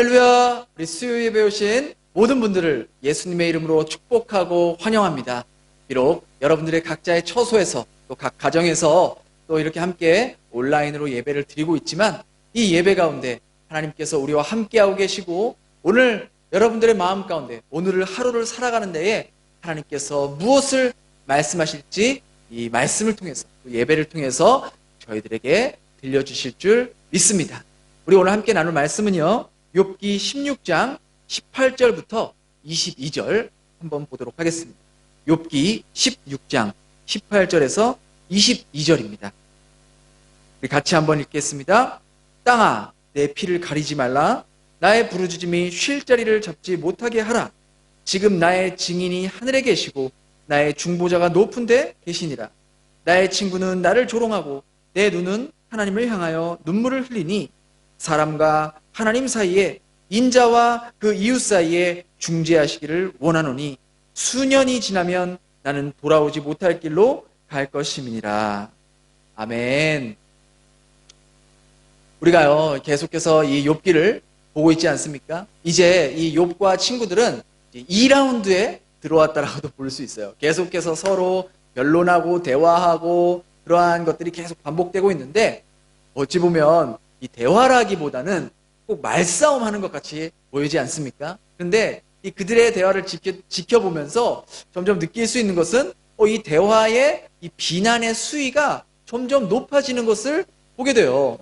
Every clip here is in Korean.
할렐루야! 우리 수요일에 배우신 모든 분들을 예수님의 이름으로 축복하고 환영합니다. 비록 여러분들의 각자의 처소에서 또 각 가정에서 또 이렇게 함께 온라인으로 예배를 드리고 있지만 이 예배 가운데 하나님께서 우리와 함께하고 계시고 오늘 여러분들의 마음 가운데 오늘을 하루를 살아가는 데에 하나님께서 무엇을 말씀하실지 이 말씀을 통해서 또 예배를 통해서 저희들에게 들려주실 줄 믿습니다. 우리 오늘 함께 나눌 말씀은요. 욥기 16장 18절부터 22절 한번 보도록 하겠습니다. 욥기 16장 18절에서 22절입니다. 우리 같이 한번 읽겠습니다. 땅아 내 피를 가리지 말라 나의 부르짖음이 쉴 자리를 잡지 못하게 하라 지금 나의 증인이 하늘에 계시고 나의 중보자가 높은 데 계시니라 나의 친구는 나를 조롱하고 내 눈은 하나님을 향하여 눈물을 흘리니 사람과 하나님 사이에 인자와 그 이웃 사이에 중재하시기를 원하노니 수년이 지나면 나는 돌아오지 못할 길로 갈 것임이니라. 아멘. 우리가요 계속해서 이 욥기를 보고 있지 않습니까? 이제 이 욥과 친구들은 2라운드에 들어왔다라고도 볼 수 있어요. 계속해서 서로 변론하고 대화하고 그러한 것들이 계속 반복되고 있는데 어찌 보면 이 대화라기보다는 꼭 말싸움 하는 것 같이 보이지 않습니까? 그런데 이 그들의 대화를 지켜, 지켜 보면서 점점 느낄 수 있는 것은 어, 이 대화의 이 비난의 수위가 점점 높아지는 것을 보게 돼요.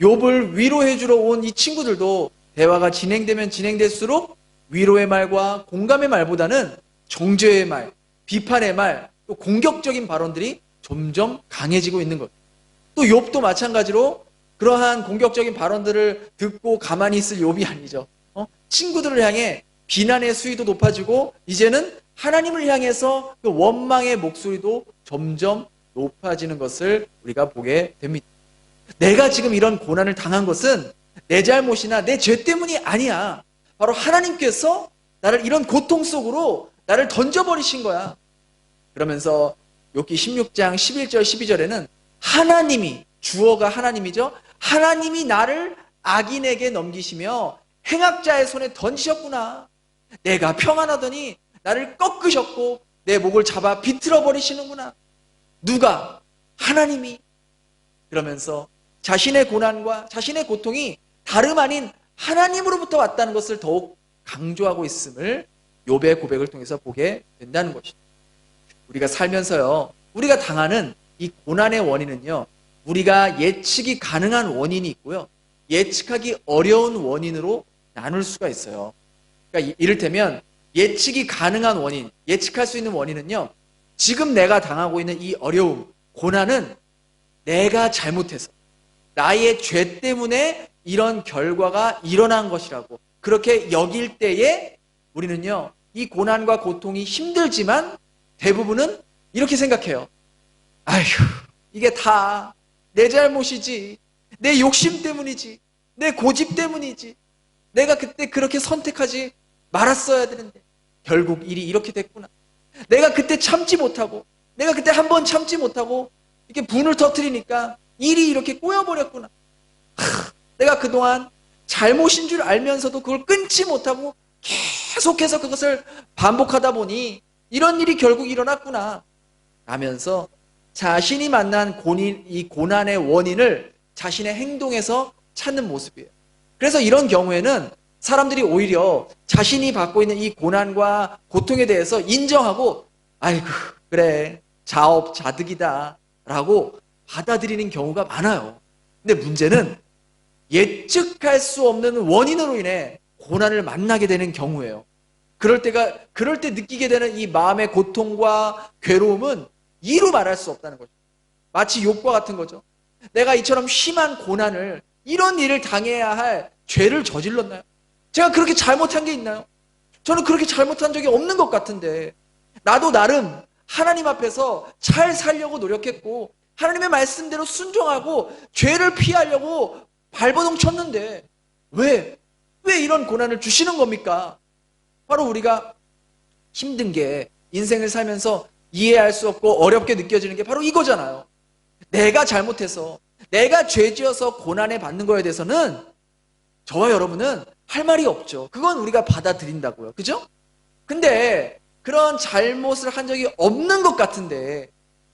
욥을 위로해 주러 온 이 친구들도 대화가 진행되면 진행될수록 위로의 말과 공감의 말보다는 정죄의 말, 비판의 말, 또 공격적인 발언들이 점점 강해지고 있는 것. 또 욥도 마찬가지로 그러한 공격적인 발언들을 듣고 가만히 있을 욥이 아니죠. 어? 친구들을 향해 비난의 수위도 높아지고 이제는 하나님을 향해서 그 원망의 목소리도 점점 높아지는 것을 우리가 보게 됩니다. 내가 지금 이런 고난을 당한 것은 내 잘못이나 내 죄 때문이 아니야. 바로 하나님께서 나를 이런 고통 속으로 나를 던져버리신 거야. 그러면서 욥기 16장 11절 12절에는 하나님이 주어가 하나님이죠. 하나님이 나를 악인에게 넘기시며 행악자의 손에 던지셨구나. 내가 평안하더니 나를 꺾으셨고 내 목을 잡아 비틀어 버리시는구나. 누가? 하나님이. 그러면서 자신의 고난과 자신의 고통이 다름 아닌 하나님으로부터 왔다는 것을 더욱 강조하고 있음을 욥의 고백을 통해서 보게 된다는 것이죠. 우리가 살면서요. 우리가 당하는 이 고난의 원인은요. 우리가 예측이 가능한 원인이 있고요. 예측하기 어려운 원인으로 나눌 수가 있어요. 그러니까 이를테면 예측이 가능한 원인, 예측할 수 있는 원인은요. 지금 내가 당하고 있는 이 어려움, 고난은 내가 잘못해서 나의 죄 때문에 이런 결과가 일어난 것이라고 그렇게 여길 때에 우리는요. 이 고난과 고통이 힘들지만 대부분은 이렇게 생각해요. 아휴, 이게 다 내 잘못이지. 내 욕심 때문이지. 내 고집 때문이지. 내가 그때 그렇게 선택하지 말았어야 되는데. 결국 일이 이렇게 됐구나. 내가 그때 참지 못하고, 내가 그때 한 번 참지 못하고, 이렇게 분을 터트리니까 일이 이렇게 꼬여버렸구나. 하, 내가 그동안 잘못인 줄 알면서도 그걸 끊지 못하고 계속해서 그것을 반복하다 보니 이런 일이 결국 일어났구나. 라면서 자신이 만난 고민, 이 고난의 원인을 자신의 행동에서 찾는 모습이에요. 그래서 이런 경우에는 사람들이 오히려 자신이 받고 있는 이 고난과 고통에 대해서 인정하고, 아이고, 그래, 자업 자득이다. 라고 받아들이는 경우가 많아요. 근데 문제는 예측할 수 없는 원인으로 인해 고난을 만나게 되는 경우예요. 그럴 때가, 그럴 때 느끼게 되는 이 마음의 고통과 괴로움은 이루 말할 수 없다는 거죠. 마치 욕과 같은 거죠. 내가 이처럼 심한 고난을, 이런 일을 당해야 할 죄를 저질렀나요? 제가 그렇게 잘못한 게 있나요? 저는 그렇게 잘못한 적이 없는 것 같은데, 나도 나름 하나님 앞에서 잘 살려고 노력했고, 하나님의 말씀대로 순종하고, 죄를 피하려고 발버둥 쳤는데, 왜, 왜 이런 고난을 주시는 겁니까? 바로 우리가 힘든 게 인생을 살면서 이해할 수 없고 어렵게 느껴지는 게 바로 이거잖아요. 내가 잘못해서, 내가 죄 지어서 고난에 받는 거에 대해서는 저와 여러분은 할 말이 없죠. 그건 우리가 받아들인다고요. 그죠? 근데 그런 잘못을 한 적이 없는 것 같은데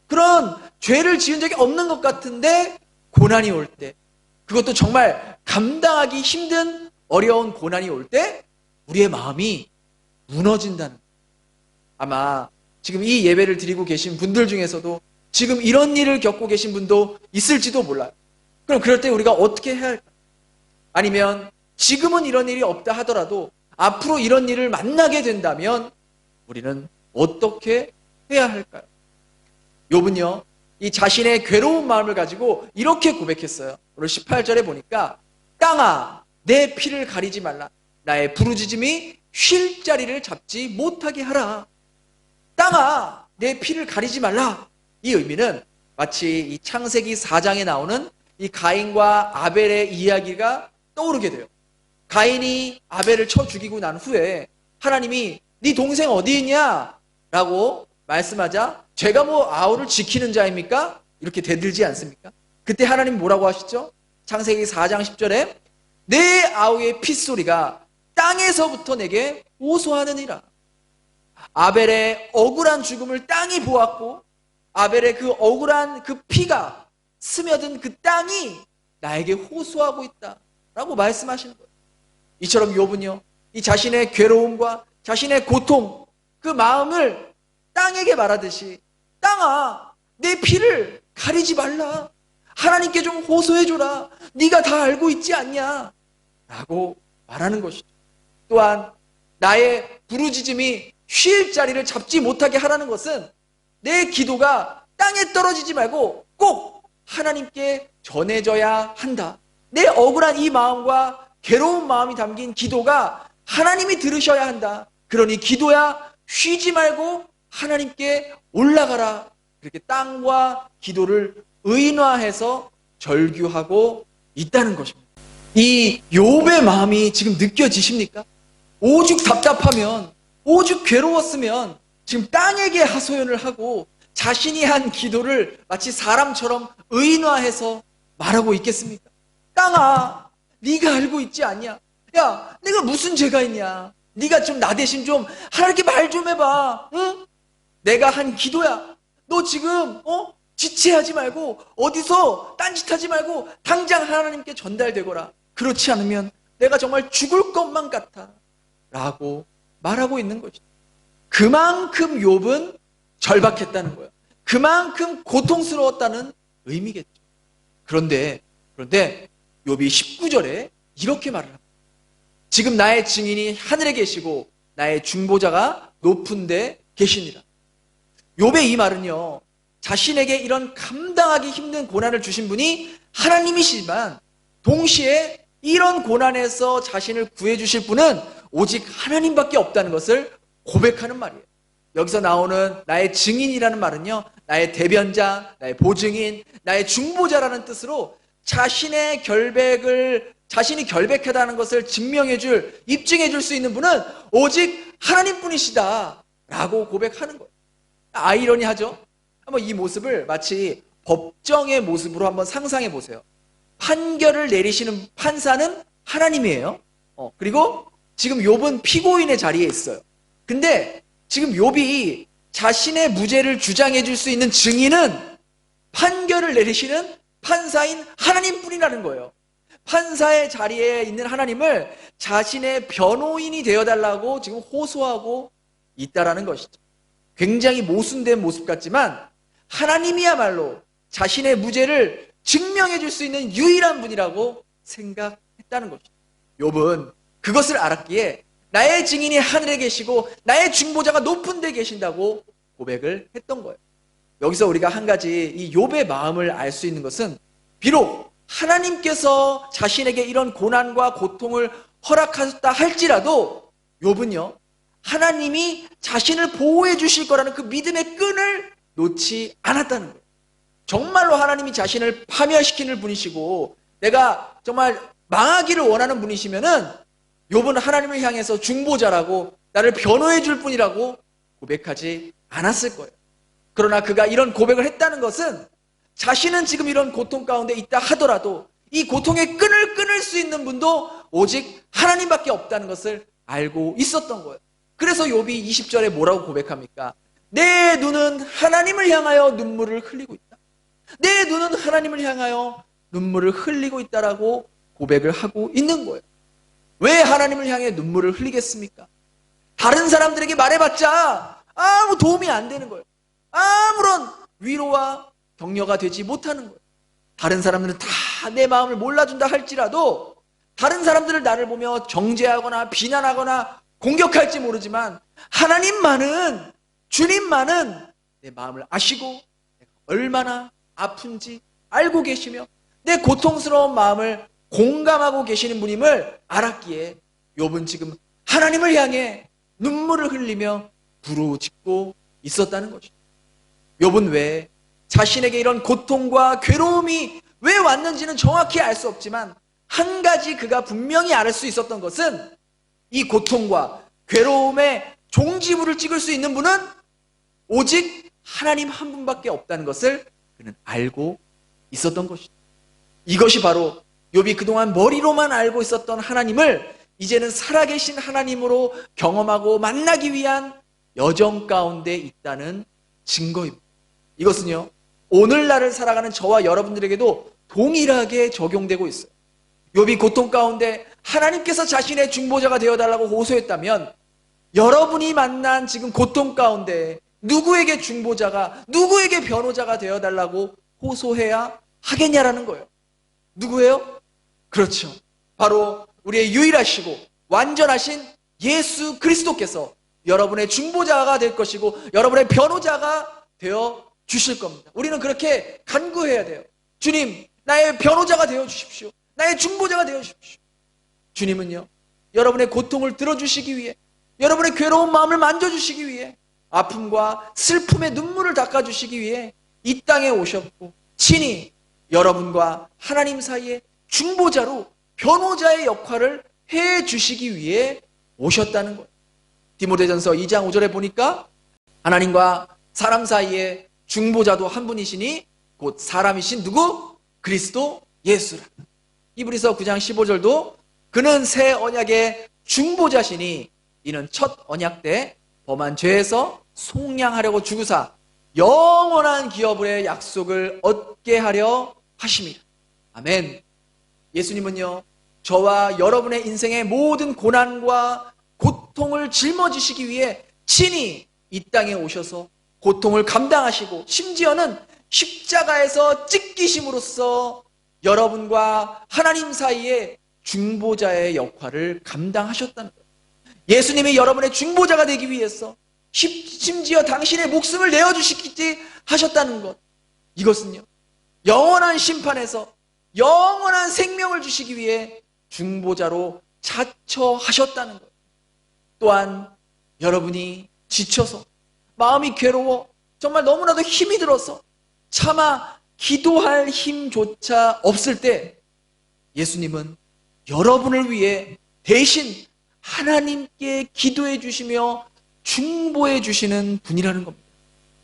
그런 죄를 지은 적이 없는 것 같은데 고난이 올 때 그것도 정말 감당하기 힘든 어려운 고난이 올 때 우리의 마음이 무너진다는. 아마 지금 이 예배를 드리고 계신 분들 중에서도 지금 이런 일을 겪고 계신 분도 있을지도 몰라요. 그럼 그럴 때 우리가 어떻게 해야 할까? 아니면 지금은 이런 일이 없다 하더라도 앞으로 이런 일을 만나게 된다면 우리는 어떻게 해야 할까요? 욥은요, 이 자신의 괴로운 마음을 가지고 이렇게 고백했어요. 오늘 18절에 보니까 땅아, 내 피를 가리지 말라. 나의 부르짖음이 쉴 자리를 잡지 못하게 하라. 땅아, 내 피를 가리지 말라. 이 의미는 마치 이 창세기 4장에 나오는 이 가인과 아벨의 이야기가 떠오르게 돼요. 가인이 아벨을 쳐 죽이고 난 후에 하나님이 네 동생 어디 있냐? 라고 말씀하자 제가 뭐 아우를 지키는 자입니까? 이렇게 대들지 않습니까? 그때 하나님 뭐라고 하시죠? 창세기 4장 10절에 내 아우의 핏소리가 땅에서부터 내게 호소하느니라. 아벨의 억울한 죽음을 땅이 보았고 아벨의 그 억울한 그 피가 스며든 그 땅이 나에게 호소하고 있다. 라고 말씀하시는 거예요. 이처럼 욥은요. 이 자신의 괴로움과 자신의 고통 그 마음을 땅에게 말하듯이 땅아 내 피를 가리지 말라. 하나님께 좀 호소해 줘라. 네가 다 알고 있지 않냐? 라고 말하는 것이죠. 또한 나의 부르짖음이 쉴 자리를 잡지 못하게 하라는 것은 내 기도가 땅에 떨어지지 말고 꼭 하나님께 전해져야 한다. 내 억울한 이 마음과 괴로운 마음이 담긴 기도가 하나님이 들으셔야 한다. 그러니 기도야 쉬지 말고 하나님께 올라가라. 그렇게 땅과 기도를 의인화해서 절규하고 있다는 것입니다. 이 욥의 마음이 지금 느껴지십니까? 오죽 답답하면 오죽 괴로웠으면 지금 땅에게 하소연을 하고 자신이 한 기도를 마치 사람처럼 의인화해서 말하고 있겠습니까? 땅아, 네가 알고 있지 않냐? 야, 내가 무슨 죄가 있냐? 네가 좀 나 대신 좀 하나님께 말 좀 해봐. 응? 내가 한 기도야. 너 지금 어 지체하지 말고 어디서 딴짓하지 말고 당장 하나님께 전달되거라. 그렇지 않으면 내가 정말 죽을 것만 같아. 라고 말하고 있는 것이죠. 그만큼 욥은 절박했다는 거예요. 그만큼 고통스러웠다는 의미겠죠. 그런데 그런데 욥이 19절에 이렇게 말을 합니다. 지금 나의 증인이 하늘에 계시고 나의 중보자가 높은 데 계시니라. 욥의 이 말은요. 자신에게 이런 감당하기 힘든 고난을 주신 분이 하나님이시지만 동시에 이런 고난에서 자신을 구해 주실 분은 오직 하나님밖에 없다는 것을 고백하는 말이에요. 여기서 나오는 나의 증인이라는 말은요. 나의 대변자, 나의 보증인, 나의 중보자라는 뜻으로 자신의 결백을 자신이 결백하다는 것을 증명해 줄, 입증해 줄 수 있는 분은 오직 하나님 뿐이시다. 라고 고백하는 거예요. 아이러니하죠? 한번 이 모습을 마치 법정의 모습으로 한번 상상해 보세요. 판결을 내리시는 판사는 하나님이에요. 어, 그리고 지금 욥은 피고인의 자리에 있어요. 근데 지금 욥이 자신의 무죄를 주장해 줄 수 있는 증인은 판결을 내리시는 판사인 하나님뿐이라는 거예요. 판사의 자리에 있는 하나님을 자신의 변호인이 되어 달라고 지금 호소하고 있다라는 것이죠. 굉장히 모순된 모습 같지만 하나님이야말로 자신의 무죄를 증명해 줄 수 있는 유일한 분이라고 생각했다는 것이죠. 욥은 그것을 알았기에 나의 증인이 하늘에 계시고 나의 중보자가 높은 데 계신다고 고백을 했던 거예요. 여기서 우리가 한 가지 이 욥의 마음을 알 수 있는 것은 비록 하나님께서 자신에게 이런 고난과 고통을 허락하셨다 할지라도 욥은요. 하나님이 자신을 보호해 주실 거라는 그 믿음의 끈을 놓지 않았다는 거예요. 정말로 하나님이 자신을 파멸시키는 분이시고 내가 정말 망하기를 원하는 분이시면은 욥은 하나님을 향해서 중보자라고 나를 변호해 줄 뿐이라고 고백하지 않았을 거예요. 그러나 그가 이런 고백을 했다는 것은 자신은 지금 이런 고통 가운데 있다 하더라도 이 고통의 끈을 끊을 수 있는 분도 오직 하나님밖에 없다는 것을 알고 있었던 거예요. 그래서 욥이 20절에 뭐라고 고백합니까? 내 눈은 하나님을 향하여 눈물을 흘리고 있다. 내 눈은 하나님을 향하여 눈물을 흘리고 있다라고 고백을 하고 있는 거예요. 왜 하나님을 향해 눈물을 흘리겠습니까? 다른 사람들에게 말해봤자 아무 도움이 안 되는 거예요. 아무런 위로와 격려가 되지 못하는 거예요. 다른 사람들은 다 내 마음을 몰라준다 할지라도 다른 사람들을 나를 보며 정죄하거나 비난하거나 공격할지 모르지만 하나님만은 주님만은 내 마음을 아시고 내가 얼마나 아픈지 알고 계시며 내 고통스러운 마음을 공감하고 계시는 분임을 알았기에 욥은 지금 하나님을 향해 눈물을 흘리며 부르짖고 있었다는 것이죠. 욥은 왜 자신에게 이런 고통과 괴로움이 왜 왔는지는 정확히 알 수 없지만 한 가지 그가 분명히 알 수 있었던 것은 이 고통과 괴로움의 종지부를 찍을 수 있는 분은 오직 하나님 한 분밖에 없다는 것을 그는 알고 있었던 것이죠. 이것이 바로 욥이 그동안 머리로만 알고 있었던 하나님을 이제는 살아계신 하나님으로 경험하고 만나기 위한 여정 가운데 있다는 증거입니다. 이것은요, 오늘날을 살아가는 저와 여러분들에게도 동일하게 적용되고 있어요. 욥이 고통 가운데 하나님께서 자신의 중보자가 되어 달라고 호소했다면 여러분이 만난 지금 고통 가운데 누구에게 중보자가 누구에게 변호자가 되어 달라고 호소해야 하겠냐라는 거예요. 누구예요? 그렇죠. 바로 우리의 유일하시고 완전하신 예수 그리스도께서 여러분의 중보자가 될 것이고 여러분의 변호자가 되어 주실 겁니다. 우리는 그렇게 간구해야 돼요. 주님, 나의 변호자가 되어 주십시오. 나의 중보자가 되어 주십시오. 주님은요, 여러분의 고통을 들어주시기 위해, 여러분의 괴로운 마음을 만져주시기 위해, 아픔과 슬픔의 눈물을 닦아주시기 위해 이 땅에 오셨고, 친히 여러분과 하나님 사이에 중보자로 변호자의 역할을 해 주시기 위해 오셨다는 거예요. 디모데전서 2장 5절에 보니까 하나님과 사람 사이에 중보자도 한 분이시니 곧 사람이신 누구? 그리스도 예수라. 이브리서 9장 15절도 그는 새 언약의 중보자시니 이는 첫 언약 때 범한 죄에서 속량하려고 주구사 영원한 기업의 약속을 얻게 하려 하심이라. 아멘. 예수님은요, 저와 여러분의 인생의 모든 고난과 고통을 짊어지시기 위해 친히 이 땅에 오셔서 고통을 감당하시고 심지어는 십자가에서 찢기심으로써 여러분과 하나님 사이에 중보자의 역할을 감당하셨다는 거예요. 예수님이 여러분의 중보자가 되기 위해서 심지어 당신의 목숨을 내어주시기 하셨다는 것. 이것은요, 영원한 심판에서 영원한 생명을 주시기 위해 중보자로 자처하셨다는 것. 또한 여러분이 지쳐서 마음이 괴로워 정말 너무나도 힘이 들어서 차마 기도할 힘조차 없을 때 예수님은 여러분을 위해 대신 하나님께 기도해 주시며 중보해 주시는 분이라는 겁니다.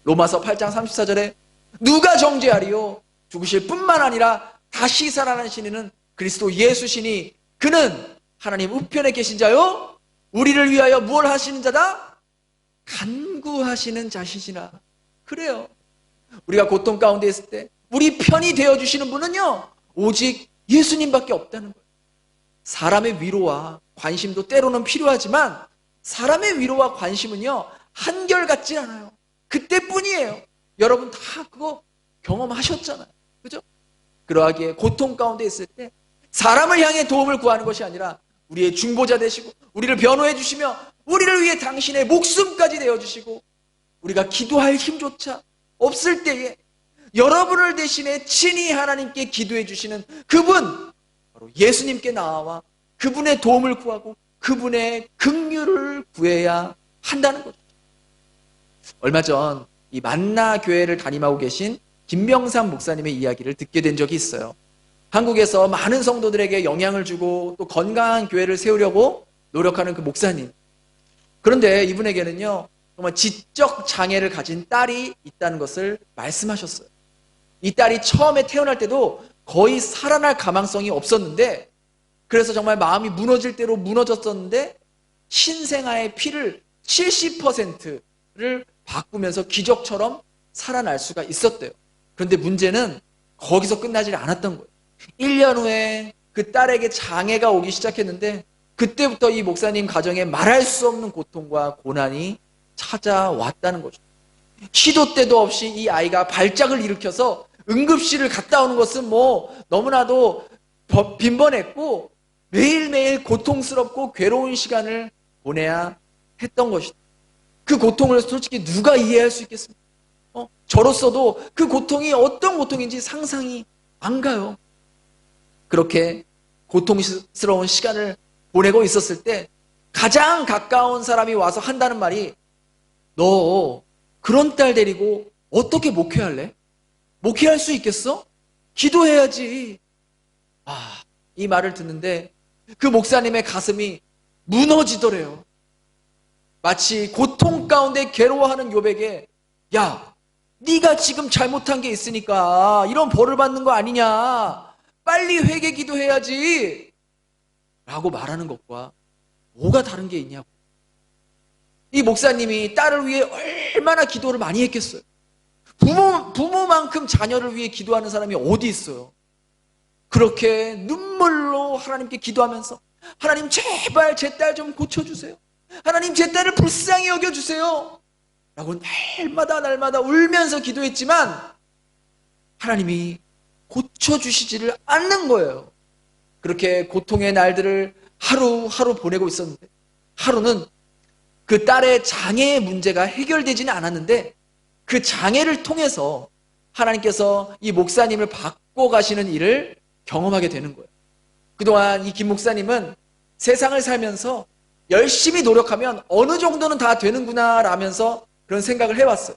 로마서 8장 34절에 누가 정죄하리요? 죽으실 뿐만 아니라 다시 살아나시는 그리스도 예수시니 그는 하나님 우편에 계신 자요? 우리를 위하여 무엇 하시는 자다? 간구하시는 자시시나. 그래요. 우리가 고통 가운데 있을 때 우리 편이 되어 주시는 분은요. 오직 예수님밖에 없다는 거예요. 사람의 위로와 관심도 때로는 필요하지만 사람의 위로와 관심은요. 한결같지 않아요. 그때뿐이에요. 여러분 다 그거 경험하셨잖아요. 그죠? 그러하기에 고통 가운데 있을 때 사람을 향해 도움을 구하는 것이 아니라 우리의 중보자 되시고 우리를 변호해 주시며 우리를 위해 당신의 목숨까지 내어 주시고 우리가 기도할 힘조차 없을 때에 여러분을 대신해 친히 하나님께 기도해 주시는 그분 바로 예수님께 나와 그분의 도움을 구하고 그분의 긍휼을 구해야 한다는 거죠. 얼마 전 이 만나 교회를 담임하고 계신 김명삼 목사님의 이야기를 듣게 된 적이 있어요. 한국에서 많은 성도들에게 영향을 주고 또 건강한 교회를 세우려고 노력하는 그 목사님. 그런데 이분에게는요, 정말 지적 장애를 가진 딸이 있다는 것을 말씀하셨어요. 이 딸이 처음에 태어날 때도 거의 살아날 가망성이 없었는데 그래서 정말 마음이 무너질 대로 무너졌었는데 신생아의 피를 70%를 바꾸면서 기적처럼 살아날 수가 있었대요. 그런데 문제는 거기서 끝나질 않았던 거예요. 1년 후에 그 딸에게 장애가 오기 시작했는데 그때부터 이 목사님 가정에 말할 수 없는 고통과 고난이 찾아왔다는 거죠. 시도 때도 없이 이 아이가 발작을 일으켜서 응급실을 갔다 오는 것은 뭐 너무나도 버- 빈번했고 매일매일 고통스럽고 괴로운 시간을 보내야 했던 것이다. 그 고통을 솔직히 누가 이해할 수 있겠습니까? 어? 저로서도 그 고통이 어떤 고통인지 상상이 안 가요. 그렇게 고통스러운 시간을 보내고 있었을 때 가장 가까운 사람이 와서 한다는 말이 너 그런 딸 데리고 어떻게 목회할래? 목회할 수 있겠어? 기도해야지. 아, 이 말을 듣는데 그 목사님의 가슴이 무너지더래요. 마치 고통 가운데 괴로워하는 요백에 야, 네가 지금 잘못한 게 있으니까 이런 벌을 받는 거 아니냐? 빨리 회개 기도해야지. 라고 말하는 것과 뭐가 다른 게 있냐고. 이 목사님이 딸을 위해 얼마나 기도를 많이 했겠어요. 부모, 부모만큼 자녀를 위해 기도하는 사람이 어디 있어요? 그렇게 눈물로 하나님께 기도하면서 하나님 제발 제 딸 좀 고쳐주세요. 하나님 제 딸을 불쌍히 여겨주세요. 라고 날마다 날마다 울면서 기도했지만 하나님이 고쳐주시지를 않는 거예요. 그렇게 고통의 날들을 하루하루 보내고 있었는데 하루는 그 딸의 장애의 문제가 해결되지는 않았는데 그 장애를 통해서 하나님께서 이 목사님을 바꿔 가시는 일을 경험하게 되는 거예요. 그동안 이 김 목사님은 세상을 살면서 열심히 노력하면 어느 정도는 다 되는구나 라면서 그런 생각을 해왔어요.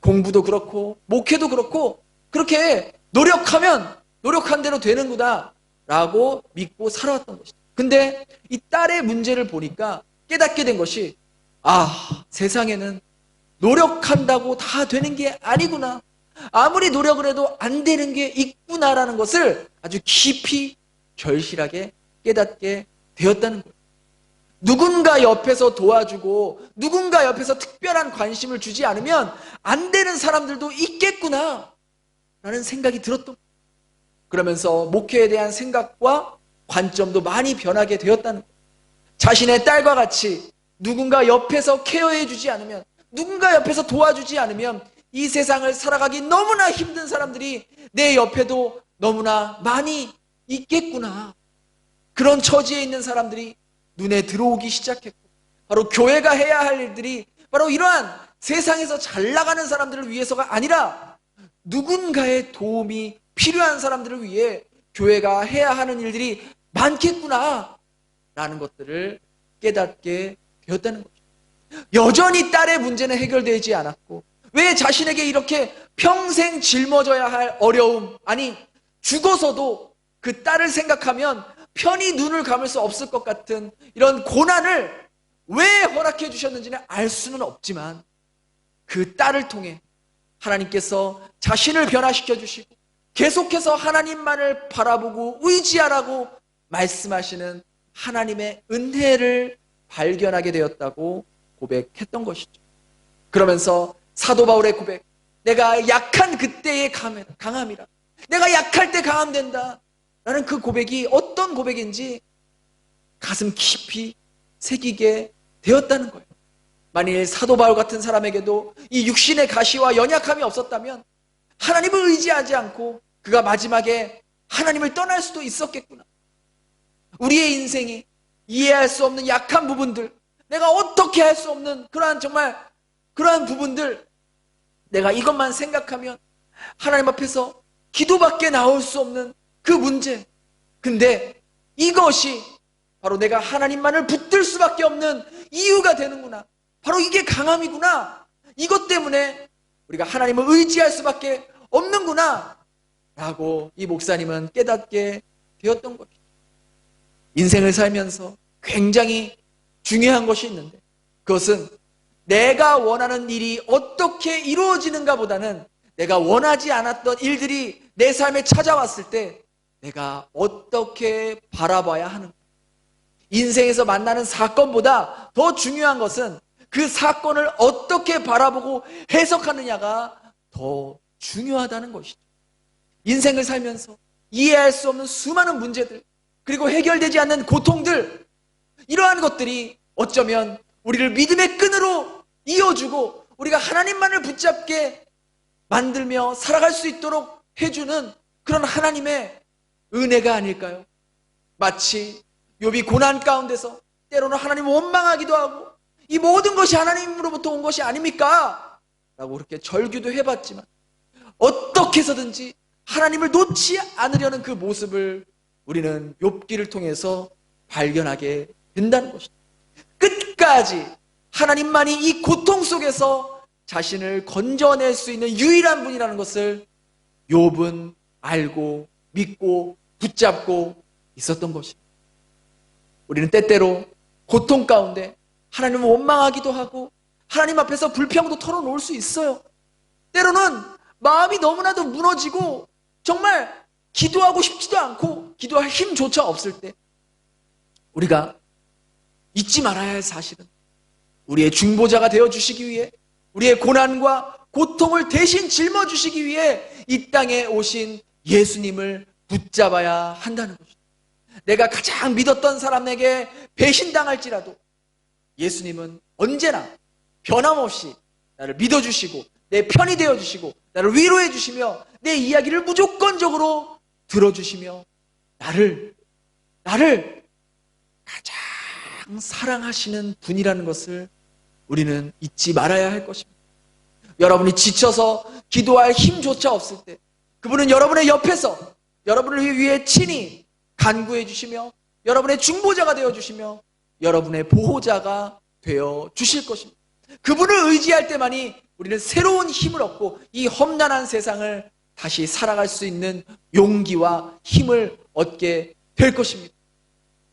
공부도 그렇고 목회도 그렇고 그렇게 노력하면 노력한 대로 되는구나 라고 믿고 살아왔던 것이죠. 근데 이 딸의 문제를 보니까 깨닫게 된 것이 아 세상에는 노력한다고 다 되는 게 아니구나. 아무리 노력을 해도 안 되는 게 있구나라는 것을 아주 깊이 절실하게 깨닫게 되었다는 거예요. 누군가 옆에서 도와주고 누군가 옆에서 특별한 관심을 주지 않으면 안 되는 사람들도 있겠구나 라는 생각이 들었던 거예요. 그러면서 목회에 대한 생각과 관점도 많이 변하게 되었다는 거예요. 자신의 딸과 같이 누군가 옆에서 케어해 주지 않으면 누군가 옆에서 도와주지 않으면 이 세상을 살아가기 너무나 힘든 사람들이 내 옆에도 너무나 많이 있겠구나. 그런 처지에 있는 사람들이 눈에 들어오기 시작했고, 바로 교회가 해야 할 일들이 바로 이러한 세상에서 잘 나가는 사람들을 위해서가 아니라 누군가의 도움이 필요한 사람들을 위해 교회가 해야 하는 일들이 많겠구나. 라는 것들을 깨닫게 되었다는 거죠. 여전히 딸의 문제는 해결되지 않았고, 왜 자신에게 이렇게 평생 짊어져야 할 어려움, 아니, 죽어서도 그 딸을 생각하면 편히 눈을 감을 수 없을 것 같은 이런 고난을 왜 허락해 주셨는지는 알 수는 없지만 그 딸을 통해 하나님께서 자신을 변화시켜 주시고 계속해서 하나님만을 바라보고 의지하라고 말씀하시는 하나님의 은혜를 발견하게 되었다고 고백했던 것이죠. 그러면서 사도 바울의 고백, 내가 약한 그때의 강- 강함이라. 내가 약할 때 강함된다. 라는 그 고백이 어떤 고백인지 가슴 깊이 새기게 되었다는 거예요. 만일 사도 바울 같은 사람에게도 이 육신의 가시와 연약함이 없었다면 하나님을 의지하지 않고 그가 마지막에 하나님을 떠날 수도 있었겠구나. 우리의 인생이 이해할 수 없는 약한 부분들, 내가 어떻게 할 수 없는 그러한 정말 그러한 부분들, 내가 이것만 생각하면 하나님 앞에서 기도밖에 나올 수 없는 그 문제. 근데 이것이 바로 내가 하나님만을 붙들 수밖에 없는 이유가 되는구나. 바로 이게 강함이구나. 이것 때문에 우리가 하나님을 의지할 수밖에 없는구나. 라고 이 목사님은 깨닫게 되었던 것이죠. 인생을 살면서 굉장히 중요한 것이 있는데 그것은 내가 원하는 일이 어떻게 이루어지는가 보다는 내가 원하지 않았던 일들이 내 삶에 찾아왔을 때 내가 어떻게 바라봐야 하는가? 인생에서 만나는 사건보다 더 중요한 것은 그 사건을 어떻게 바라보고 해석하느냐가 더 중요하다는 것이죠. 인생을 살면서 이해할 수 없는 수많은 문제들, 그리고 해결되지 않는 고통들, 이러한 것들이 어쩌면 우리를 믿음의 끈으로 이어주고 우리가 하나님만을 붙잡게 만들며 살아갈 수 있도록 해주는 그런 하나님의 은혜가 아닐까요? 마치 욥이 고난 가운데서 때로는 하나님을 원망하기도 하고 이 모든 것이 하나님으로부터 온 것이 아닙니까? 라고 그렇게 절규도 해봤지만 어떻게 해서든지 하나님을 놓지 않으려는 그 모습을 우리는 욥기를 통해서 발견하게 된다는 것이죠. 끝까지 하나님만이 이 고통 속에서 자신을 건져낼 수 있는 유일한 분이라는 것을 욥은 알고 믿고 붙잡고 있었던 것입니다. 우리는 때때로 고통 가운데 하나님을 원망하기도 하고 하나님 앞에서 불평도 털어놓을 수 있어요. 때로는 마음이 너무나도 무너지고 정말 기도하고 싶지도 않고 기도할 힘조차 없을 때 우리가 잊지 말아야 할 사실은 우리의 중보자가 되어 주시기 위해 우리의 고난과 고통을 대신 짊어 주시기 위해 이 땅에 오신 예수님을 붙잡아야 한다는 것입니다. 내가 가장 믿었던 사람에게 배신당할지라도 예수님은 언제나 변함없이 나를 믿어주시고 내 편이 되어주시고 나를 위로해 주시며 내 이야기를 무조건적으로 들어주시며 나를 나를 가장 사랑하시는 분이라는 것을 우리는 잊지 말아야 할 것입니다. 여러분이 지쳐서 기도할 힘조차 없을 때 그분은 여러분의 옆에서 여러분을 위해 친히 간구해 주시며 여러분의 중보자가 되어 주시며 여러분의 보호자가 되어 주실 것입니다. 그분을 의지할 때만이 우리는 새로운 힘을 얻고 이 험난한 세상을 다시 살아갈 수 있는 용기와 힘을 얻게 될 것입니다.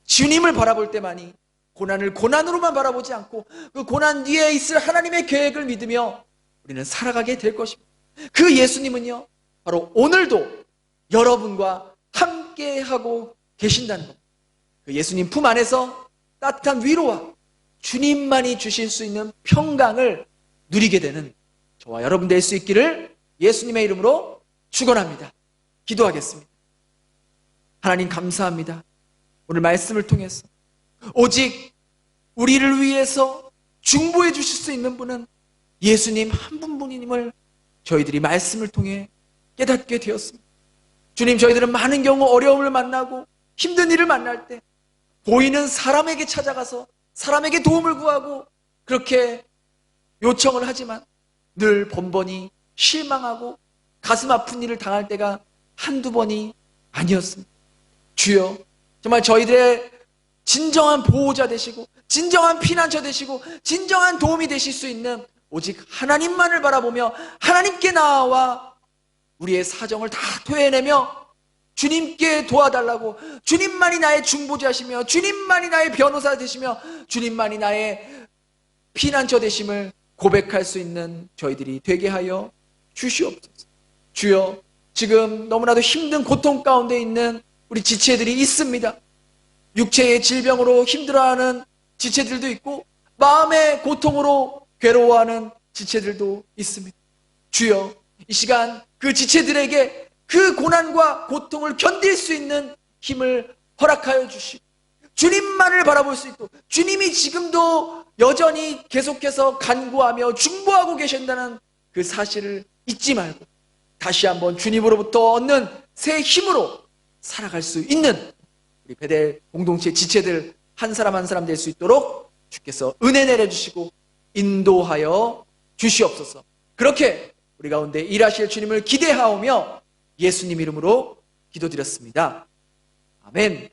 주님을 바라볼 때만이 고난을 고난으로만 바라보지 않고 그 고난 뒤에 있을 하나님의 계획을 믿으며 우리는 살아가게 될 것입니다. 그 예수님은요, 바로 오늘도 여러분과 함께 하고 계신다는 겁니다. 그 예수님 품 안에서 따뜻한 위로와 주님만이 주실 수 있는 평강을 누리게 되는 저와 여러분 될 수 있기를 예수님의 이름으로 축원합니다. 기도하겠습니다. 하나님 감사합니다. 오늘 말씀을 통해서 오직 우리를 위해서 중보해 주실 수 있는 분은 예수님 한 분뿐임을 저희들이 말씀을 통해 깨닫게 되었습니다. 주님, 저희들은 많은 경우 어려움을 만나고 힘든 일을 만날 때 보이는 사람에게 찾아가서 사람에게 도움을 구하고 그렇게 요청을 하지만 늘 번번이 실망하고 가슴 아픈 일을 당할 때가 한두 번이 아니었습니다. 주여, 정말 저희들의 진정한 보호자 되시고, 진정한 피난처 되시고, 진정한 도움이 되실 수 있는 오직 하나님만을 바라보며 하나님께 나와 우리의 사정을 다 토해내며 주님께 도와달라고 주님만이 나의 중보자시며 주님만이 나의 변호사 되시며 주님만이 나의 피난처 되심을 고백할 수 있는 저희들이 되게 하여 주시옵소서. 주여, 지금 너무나도 힘든 고통 가운데 있는 우리 지체들이 있습니다. 육체의 질병으로 힘들어하는 지체들도 있고 마음의 고통으로 괴로워하는 지체들도 있습니다. 주여, 이 시간 그 지체들에게 그 고난과 고통을 견딜 수 있는 힘을 허락하여 주시고 주님만을 바라볼 수 있고 주님이 지금도 여전히 계속해서 간구하며 중보하고 계신다는 그 사실을 잊지 말고 다시 한번 주님으로부터 얻는 새 힘으로 살아갈 수 있는 우리 베델 공동체 지체들 한 사람 한 사람 될 수 있도록 주께서 은혜 내려주시고 인도하여 주시옵소서. 그렇게 우리 가운데 일하실 주님을 기대하오며 예수님 이름으로 기도드렸습니다. 아멘.